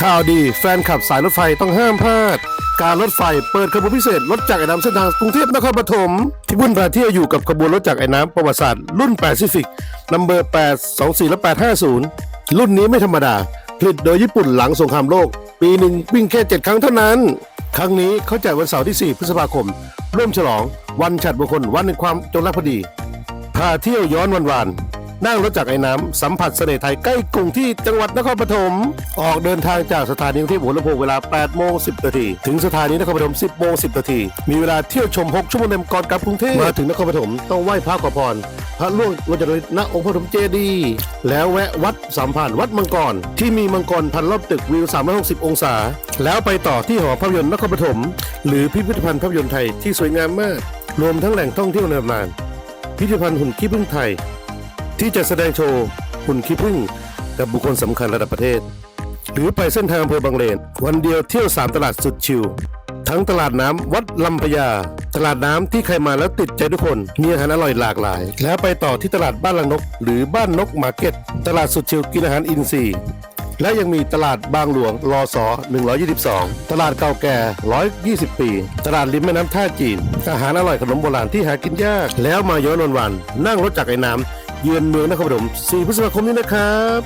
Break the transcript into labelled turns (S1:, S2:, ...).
S1: ข่าวดีแฟนขับสายรถไฟต้องห้ามพลาด การรถไฟเปิดขบวนพิเศษรถจากรไอ้น้ำเส้นทางกรุงเทพนครปฐมที่วุ่นวาเที่ยวอยู่กับขบวนรถจากรไอ้น้ำประวัติศาสตร์รุ่นแปซิฟิกนัมเบอร์8 2 4และ850 รุ่นนี้ไม่ธรรมดา ผลิตโดยญี่ปุ่นหลังสงครามโลก ปีหนึ่งวิ่งแค่ 7 ครั้งเท่านั้น ครั้งนี้เขาแจกวันเสาร์ที่ 4 พฤษภาคม ร่วมฉลอง วันฉัดมงคลวันแห่งความจงรักภักดีพาเที่ยวย้อนวันวาน นั่งรถจากไอ้น้ำสัมผัสเสน่ห์ไทยใกล้กรุงที่จังหวัดนครปฐมออกเดินทางจากสถานีกรุงเทพหัวลำโพงเวลา 8 โมง 10 นาที ถึงสถานีนครปฐม 10 โมง 10 นาที มีเวลาเที่ยวชม 6 ชั่วโมงเต็มก่อนกลับกรุงเทพมาถึงนครปฐมต้องไหว้พระขอพรพระล่วงโรจนฤทธิ์ณองค์พระปฐมเจดีย์แล้วแวะวัดสามผ่านวัดมังกร ที่มีมังกรพันรอบตึกวิว 360 องศา แล้วไปต่อที่หอภาพยนตร์นครปฐมหรือพิพิธภัณฑ์ภาพยนตร์ไทยที่สวยงามมาก รวมทั้งแหล่งท่องเที่ยวในตำนานพิพิธภัณฑ์หุ่นขี้ผึ้งไทย ที่จะแสดงโชว์หุ่นขี้ผึ้งกับบุคคลสำคัญระดับประเทศ หรือไปเส้นทางอำเภอบางเลน วันเดียวเที่ยว 3 ตลาดสุดชิลทั้งตลาดน้ำวัดลำพญา ตลาดน้ำที่ใครมาแล้วติดใจทุกคน มีอาหารอร่อยหลากหลาย แล้วไปต่อที่ตลาดบ้านลังนก หรือบ้านนกมาร์เก็ต ตลาดสุดชิลกินอาหารอินทรีย์และยังมีตลาดบางหลวงรอสอ122 ตลาดเก่าแก่ 120 ปี ตลาดริมแม่น้ำท่าจีน อาหารอร่อยขนมโบราณที่หากินยาก แล้วมาย้อนวัน นั่งรถจากรไอ้น้ำ เยือนเมืองนครปฐม4พฤษภาคมนี้นะครับ